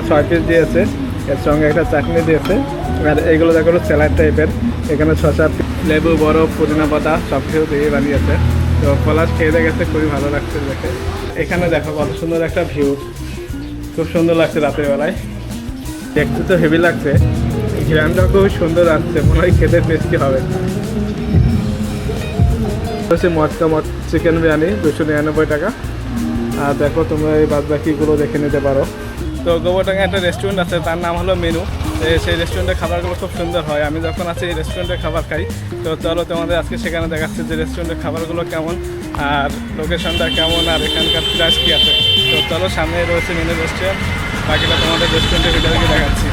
এখানে ছয় পিস দিয়েছে। এর সঙ্গে একটা চাটনি দিয়েছে। আর এইগুলো দেখো স্যালাড টাইপের এখানে শসা, লেবু, বরফ, পুদিনা পাতা সব কিছু দিয়ে বানিয়েছে। তো পলাশ খেয়ে দেখেছে খুবই ভালো লাগছে দেখে। এখানে দেখো কত সুন্দর একটা ভিউ খুব সুন্দর লাগছে রাতের বেলায়। দেখতে তো হেভি লাগছে। ঘিরানটাও খুব সুন্দর আসছে। মনে হয় খেতে টেস্টি হবে। হচ্ছে মটকা মট চিকেন বিরিয়ানি দুশো নিরানব্বই টাকা। আর দেখো তোমরা এই বাদ বাকিগুলো দেখে নিতে পারো। তো গোবরডাঙ্গা একটা রেস্টুরেন্ট আছে, তার নাম হলো মেনু। সেই রেস্টুরেন্টের খাবারগুলো খুব সুন্দর হয়। আমি যখন আছি এই রেস্টুরেন্টের খাবার খাই, তো চলো তোমাদের আজকে সেখানে দেখাচ্ছে যে রেস্টুরেন্টের খাবারগুলো কেমন, আর লোকেশনটা কেমন, আর এখানকার প্রাইস কী আছে। তো চলো, সামনে রয়েছে মেনু রেস্টুরেন্ট বাকিটা তোমাদের রেস্টুরেন্টের ভিতরে গিয়ে দেখাচ্ছি।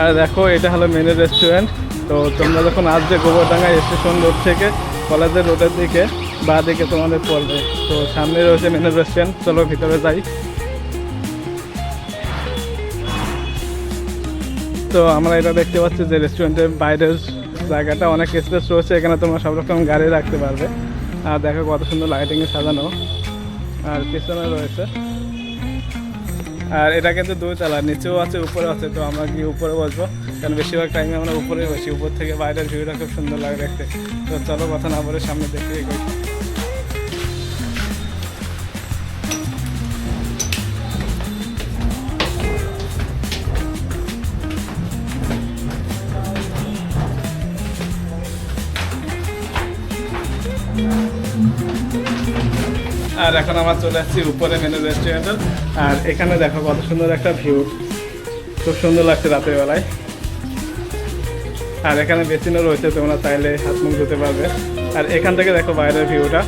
আর দেখো, এটা হলো মেনু রেস্টুরেন্ট তো তোমরা যখন আসবে গোবরডাঙ্গা স্টেশন রোড থেকে, কলেজের রোডের দিকে, বা দিকে তোমাদের পড়বে। তো সামনে রয়েছে মেনু রেস্টুরেন্ট চলো, ভিতরে যাই। তো আমরা এটা দেখতে পাচ্ছি যে রেস্টুরেন্টের বাইরের জায়গাটা অনেক স্পেস রয়েছে, এখানে তোমরা সব রকম গাড়ি রাখতে পারবে। আর দেখো কত সুন্দর লাইটিংয়ে সাজানো। আর পিছনে রয়েছে। আর এটা কিন্তু দুই তলা নিচেও আছে, উপরে আছে, তো আমরা গিয়ে উপরে বসবো। কারণ বেশিরভাগ টাইমে আমরা উপরে বসি, উপর থেকে বাইরের ভিউটা খুব সুন্দর লাগে দেখতে। তো চলো কথা না বলে সামনে দেখতে আর এখন আমরা চলে আসছি উপরে মেনু রেস্টুরেন্টের আর এখানে দেখো কত সুন্দর একটা ভিউ খুব সুন্দর লাগছে রাতের বেলায়। আর এখানে বেসিনও রয়েছে, তোমরা চাইলে হাত মুখ ধুতে পারবে। আর এখান থেকে দেখো বাইরের ভিউটা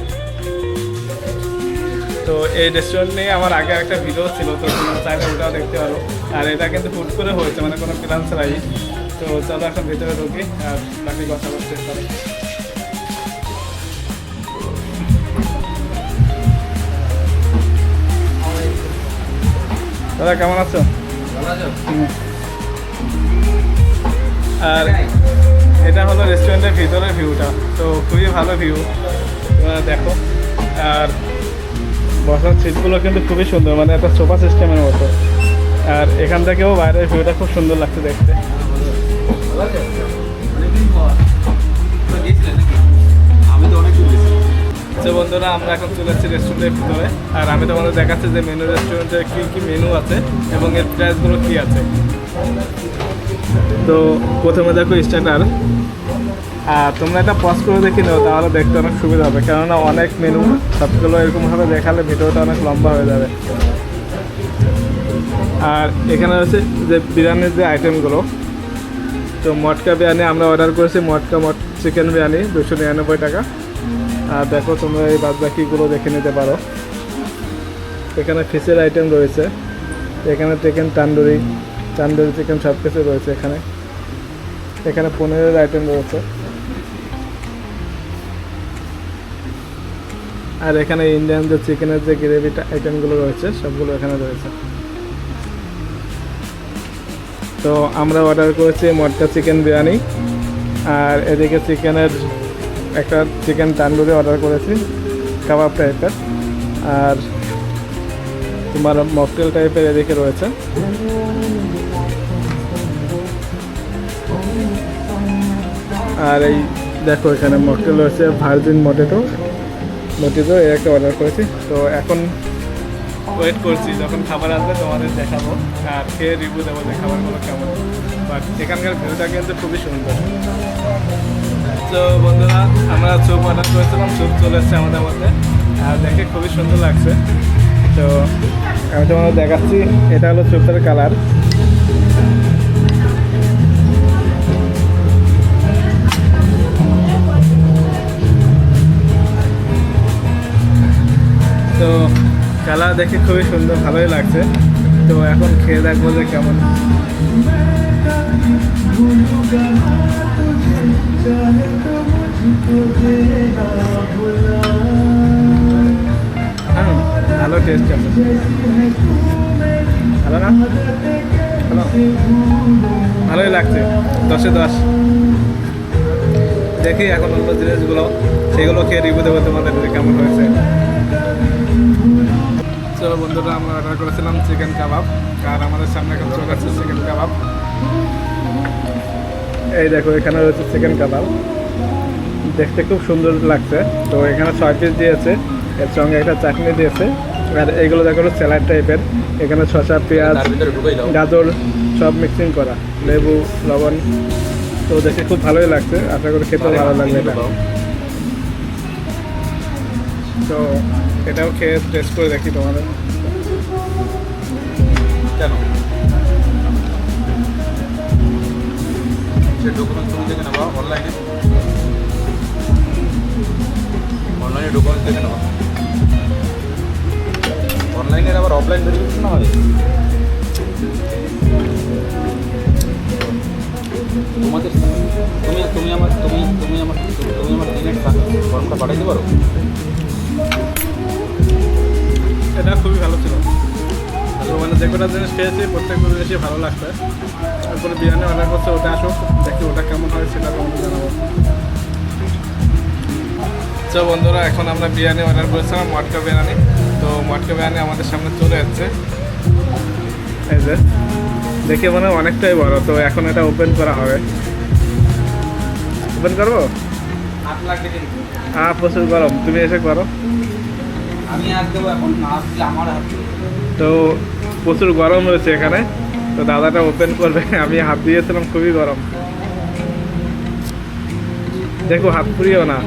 তো এই রেস্টুরেন্ট নিয়ে আমার আগে একটা ভিডিও ছিল, তো তোমরা চাইলে ওটাও দেখতে পারো। আর এটা কিন্তু হুট করে হয়েছে মানে কোনো প্ল্যান ছাড়াই তো চলো এখন ভিতরে ঢুকি, আর বাকি কথা বলতে পারি। দাদা কেমন আছো। আর এটা হলো রেস্টুরেন্টের ভিতরের ভিউটা তো খুবই ভালো ভিউ। দেখো। আর বসার সিটগুলো কিন্তু খুবই সুন্দর মানে একটা সোফা সিস্টেমের মতো। আর এখান থেকেও বাইরের ভিউটা খুব সুন্দর লাগছে দেখতে। আমি তো অনেক দূর গেছি তো বন্ধুরা, আমরা এখন চলে যাচ্ছি রেস্টুরেন্টের ভিতরে। আর আমি তোমাদের দেখাচ্ছি যে মেনু রেস্টুরেন্টে কী কী মেনু আছে এবং এর প্রাইসগুলো কী আছে। তো প্রথমে দেখো স্টার্টার আর তোমরা এটা পজ করে দেখে নাও, তাহলে দেখতে অনেক সুবিধা হবে। কেননা অনেক মেনু সবগুলো এরকমভাবে দেখালে ভিডিওটা অনেক লম্বা হয়ে যাবে। আর এখানে রয়েছে যে বিরিয়ানির যে আইটেমগুলো তো মটকা বিরিয়ানি আমরা অর্ডার করেছি, মটকা মট চিকেন বিরিয়ানি দুশো নিরানব্বই টাকা। দেখো তোমরা এই বাদ বাকিগুলো দেখে নিতে পারো। এখানে ফিশের আইটেম রয়েছে। এখানে চিকেন তান্দুরি তান্দুরি চিকেন সব কিছু রয়েছে এখানে। এখানে পনিরের আইটেম রয়েছে। আর এখানে ইন্ডিয়ান যে চিকেনের যে গ্রেভি আইটেমগুলো রয়েছে, সবগুলো এখানে রয়েছে। তো আমরা অর্ডার করেছি মটকা চিকেন বিরিয়ানি। আর এদিকে চিকেনের একটা চিকেন তান্দুরি অর্ডার করেছি কাবাব টাইপের আর তোমার মকটেল টাইপের এদিকে রয়েছে। আর এই দেখো এখানে মকটেল রয়েছে ভার্জিন মটেটো মটেটো এর একটা অর্ডার করেছি। তো এখন ওয়েট করছি, যখন খাবার আসবে তোমাদের দেখাবো। আর খেয়ে রিভিউ দেবো যে খাবারগুলো কেমন। বাট এখানকার ভিউটা কিন্তু খুবই সুন্দর। তো বন্ধুরা, আমরা চুপ অর্ডার করেছিলাম চুপ চলে এসছে আমাদের মধ্যে। আর দেখে খুবই সুন্দর লাগছে। তো আমি তোমাদের দেখাচ্ছি, এটা হলো চুপের কালার। তো কালার দেখে খুবই সুন্দর, ভালোই লাগছে। তো এখন খেয়ে দেখব যে কেমন। টেস্ট আছে। ভালো না? ভালো? ভালোই লাগছে। দশে দশ। দেখি এখন অন্য জিনিসগুলো, সেগুলো খেয়ে রিভিউ দেবো তোমাদের কেমন হয়েছে। তো বন্ধুরা, আমরা অর্ডার করেছিলাম চিকেন কাবাব আর আমাদের সামনে এখন চলে আসছে চিকেন কাবাব এই দেখো এখানে রয়েছে চিকেন কাবাব। দেখতে খুব সুন্দর লাগছে। তো এখানে ছয় পিস দিয়েছে। এর সঙ্গে একটা চাটনি দিয়েছে। আর এইগুলো দেখো স্যালাড টাইপের এখানে শসা পেঁয়াজ গাজর সব মিক্সিং করা। লেবু লবণ। তো দেখে খুব ভালোই লাগছে। আশা করি খেতেও ভালো লাগবে এটা। তো এটাও খেয়ে টেস্ট করে দেখি তোমাদের। কেন? সে ডকুমেন্ট তুমি দেখে নেবা অনলাইনে অনলাইনে ডকুমেন্ট দেখে নেবা অনলাইনের আবার অফলাইন ভেরিফিকেশন হয় তোমাদের তুমি তুমি আমার, তুমি তুমি আমার তুমি আমার দিনের ফর্মটা পাঠাইতে পারো? এটা খুবই ভালো ছিল। তো মানে যে কটা জিনিস খেয়েছি প্রত্যেকটা জিনিসই ভালো লাগছে। তারপরে বিরিয়ানি অর্ডার করছে ওটা আসুক দেখি ওটা কেমন হয় সেটা তোমাদের জানাব। তো বন্ধুরা এখন আমরা বিরিয়ানি অর্ডার করেছিলাম মটকা বিরিয়ানি। তো মটকা বিরিয়ানি আমাদের সামনে চলে যাচ্ছে এই যে দেখে মনে হয় অনেকটাই বড় তো এখন এটা ওপেন করা হবে। ওপেন করব? হ্যাঁ প্রচুর গরম তুমি এসে করো। আমি আর দেবো এখন না আমার হাত। তো প্রচুর গরম রয়েছে এখানে। তো দাদাটা ওপেন করবে। আমি হাত দিয়েছিলাম খুবই গরম। দেখো হাত পুড়িও না।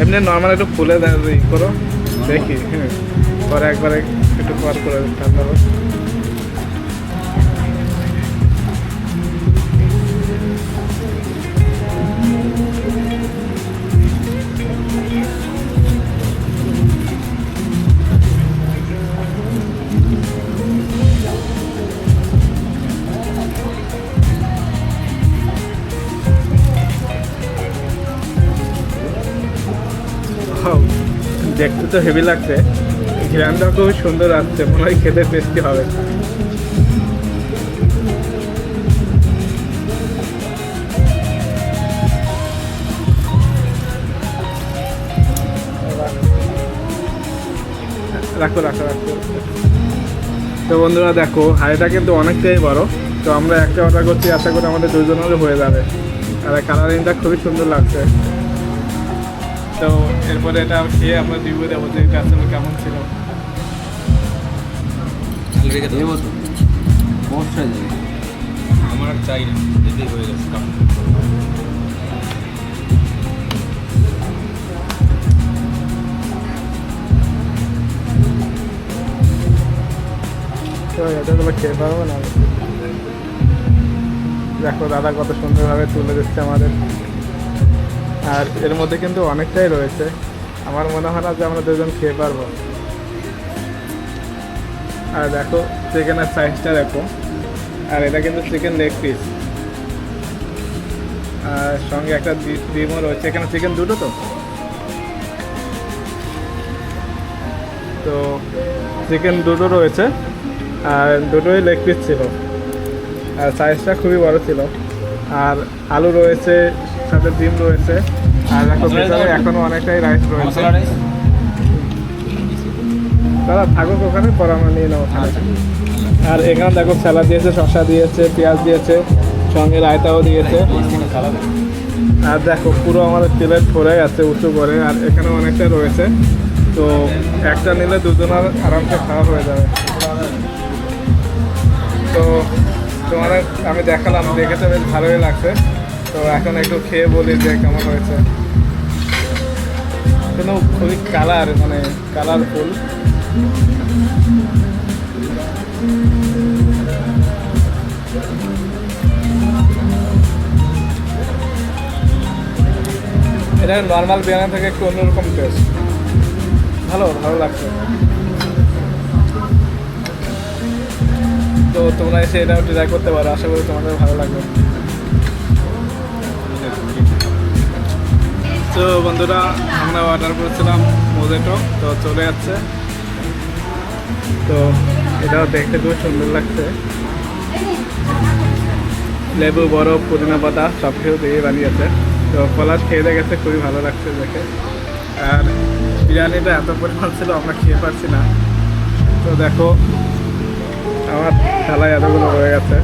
এমনি নর্মাল একটু ফুলে দেয় করো। দেখি হ্যাঁ। পরে একবার একটু পর করে ঠান্ডা দেখতে তো হেভি লাগছে। ঘ্রানটা খুব সুন্দর আসছে, মনে হয় খেতে টেস্টি হবে। রাখো রাখো রাখো। তো বন্ধুরা দেখো, হাড়িটা কিন্তু অনেকটাই বড়। তো আমরা একটা অর্ডার করছি, আশা করি আমাদের দুজনেরও হয়ে যাবে। আর কালারিংটা খুবই সুন্দর লাগছে। তো এরপরে এটা খেয়ে আমরা রিভিউ দেবো যে এটা আসলে কেমন ছিল? রেখে দেবো তো অবশ্যই দেবো আমার আর চাই না। হয়ে গেছে খেয়ে না? দেখো দাদা কত সুন্দরভাবে তুলে দিচ্ছে আমাদের। আর এর মধ্যে কিন্তু অনেকটাই রয়েছে। আমার মনে হয় না যে আমরা দুজন খেয়ে পারব। আর দেখো চিকেনের সাইজটা দেখো। আর এটা কিন্তু চিকেন লেগ পিস আর সঙ্গে একটা ডিমও রয়েছে। এখানে চিকেন দুটো তো? তো চিকেন দুটো রয়েছে। আর দুটোই লেগ পিস ছিল। আর সাইজটা খুবই বড় ছিল। আর আলু রয়েছে সাথে ডিম রয়েছে। আর দেখো ভিতরে। এখনও অনেকটাই রাইস রয়েছে। দাদা থাকুক ওখানে পরে আমরা নিয়ে নেব আচ্ছা। আর এখানে দেখো স্যালাড দিয়েছে শসা দিয়েছে পেঁয়াজ দিয়েছে সঙ্গে রায়তাও দিয়েছে। আর দেখো পুরো আমাদের প্লেট ভরে গেছে উঁচু করে আর এখানে অনেকটা রয়েছে। তো একটা নিলে দুজনের আরামসে খাওয়া হয়ে যাবে। তো তোমার আমি দেখালাম দেখে তো বেশ ভালোই লাগছে। তো এখন একটু খেয়ে বলি যে কেমন হয়েছে। কিন্তু খুবই কালার মানে কালারফুল। এটা নর্মাল বিরিয়ানি থেকে একটু অন্যরকম টেস্ট ভালো ভালো লাগছে। তো তোমরা এসে এটাও ট্রাই করতে পারো, আশা করি তোমাদের ভালো লাগবে। তো বন্ধুরা, আমরা অর্ডার করেছিলাম মোজেটো তো চলে যাচ্ছে। তো এটাও দেখতে খুব সুন্দর লাগছে। লেবু, বরফ, পুদিনা পাতা সব কিছু দিয়ে বানিয়েছে। তো পলাশ খেয়ে দিয়ে গেছে, খুবই ভালো লাগছে দেখে। আর বিরিয়ানিটা এত পরিমাণ ছিল, আমরা খেয়ে পারছি না। তো দেখো, আমার থালায় এতগুলো রয়ে গেছে।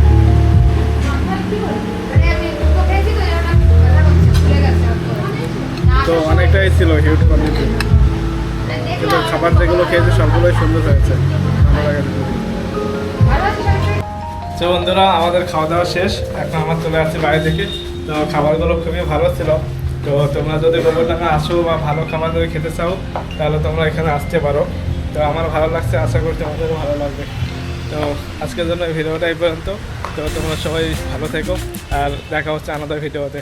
তো অনেকটাই ছিল হিউজ কোয়ান্টিটি কিন্তু খাবার যেগুলো খেয়েছি, সবগুলোই সুন্দর হয়েছে। তো বন্ধুরা, আমাদের খাওয়া দাওয়া শেষ। এখন আমার চলে আসছে বাইরে থেকে। তো খাবারগুলো খুবই ভালো ছিল। তো তোমরা যদি গোবরডাঙ্গা আসো বা ভালো খাবার যদি খেতে চাও, তাহলে তোমরা এখানে আসতে পারো। তো আমার ভালো লাগছে, আশা করি তোমাদেরও ভালো লাগবে। তো আজকের জন্য এই ভিডিওটা এই পর্যন্ত। তো তোমরা সবাই ভালো থেকো, আর দেখা হচ্ছে আলাদা ভিডিওতে।